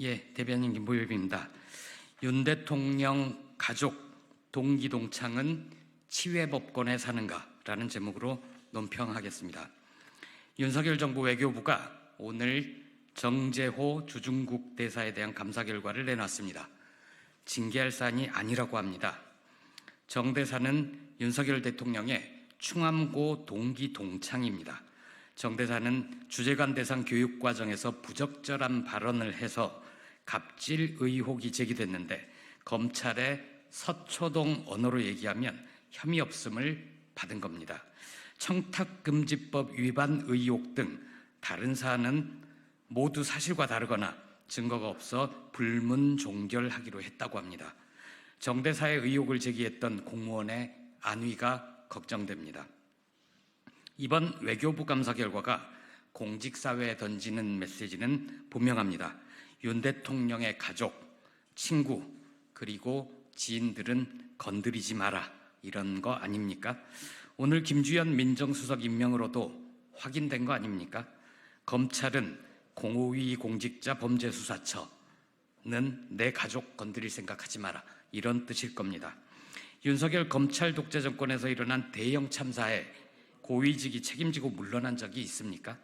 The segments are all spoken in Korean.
예, 대변인 김보엽입니다. 윤 대통령 가족 동기 동창은 치외법권에 사는가라는 제목으로 논평하겠습니다. 윤석열 정부 외교부가 오늘 정재호 주중국 대사에 대한 감사 결과를 내놨습니다. 징계할 사안이 아니라고 합니다. 정 대사는 윤석열 대통령의 충암고 동기 동창입니다. 정 대사는 주재관 대상 교육 과정에서 부적절한 발언을 해서 갑질 의혹이 제기됐는데 검찰의 서초동 언어로 얘기하면 혐의 없음을 받은 겁니다. 청탁금지법 위반 의혹 등 다른 사안은 모두 사실과 다르거나 증거가 없어 불문 종결하기로 했다고 합니다. 정대사의 의혹을 제기했던 공무원의 안위가 걱정됩니다. 이번 외교부 감사 결과가 공직사회에 던지는 메시지는 분명합니다. 윤 대통령의 가족, 친구, 그리고 지인들은 건드리지 마라. 이런 거 아닙니까? 오늘 김주현 민정수석 임명으로도 확인된 거 아닙니까? 검찰은 공호위 공직자 범죄수사처는 내 가족 건드릴 생각하지 마라. 이런 뜻일 겁니다. 윤석열 검찰 독재 정권에서 일어난 대형 참사에 고위직이 책임지고 물러난 적이 있습니까?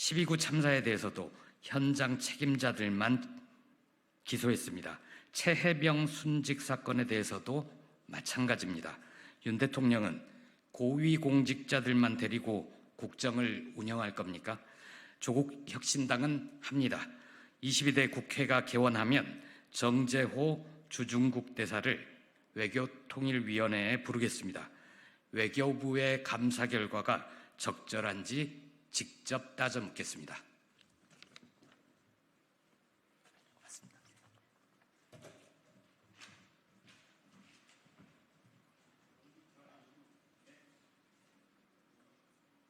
12구 참사에 대해서도 현장 책임자들만 기소했습니다. 최해병 순직 사건에 대해서도 마찬가지입니다. 윤 대통령은 고위 공직자들만 데리고 국정을 운영할 겁니까? 조국 혁신당은 합니다. 22대 국회가 개원하면 정재호 주중국 대사를 외교통일위원회에 부르겠습니다. 외교부의 감사 결과가 적절한지 직접 따져 묻겠습니다.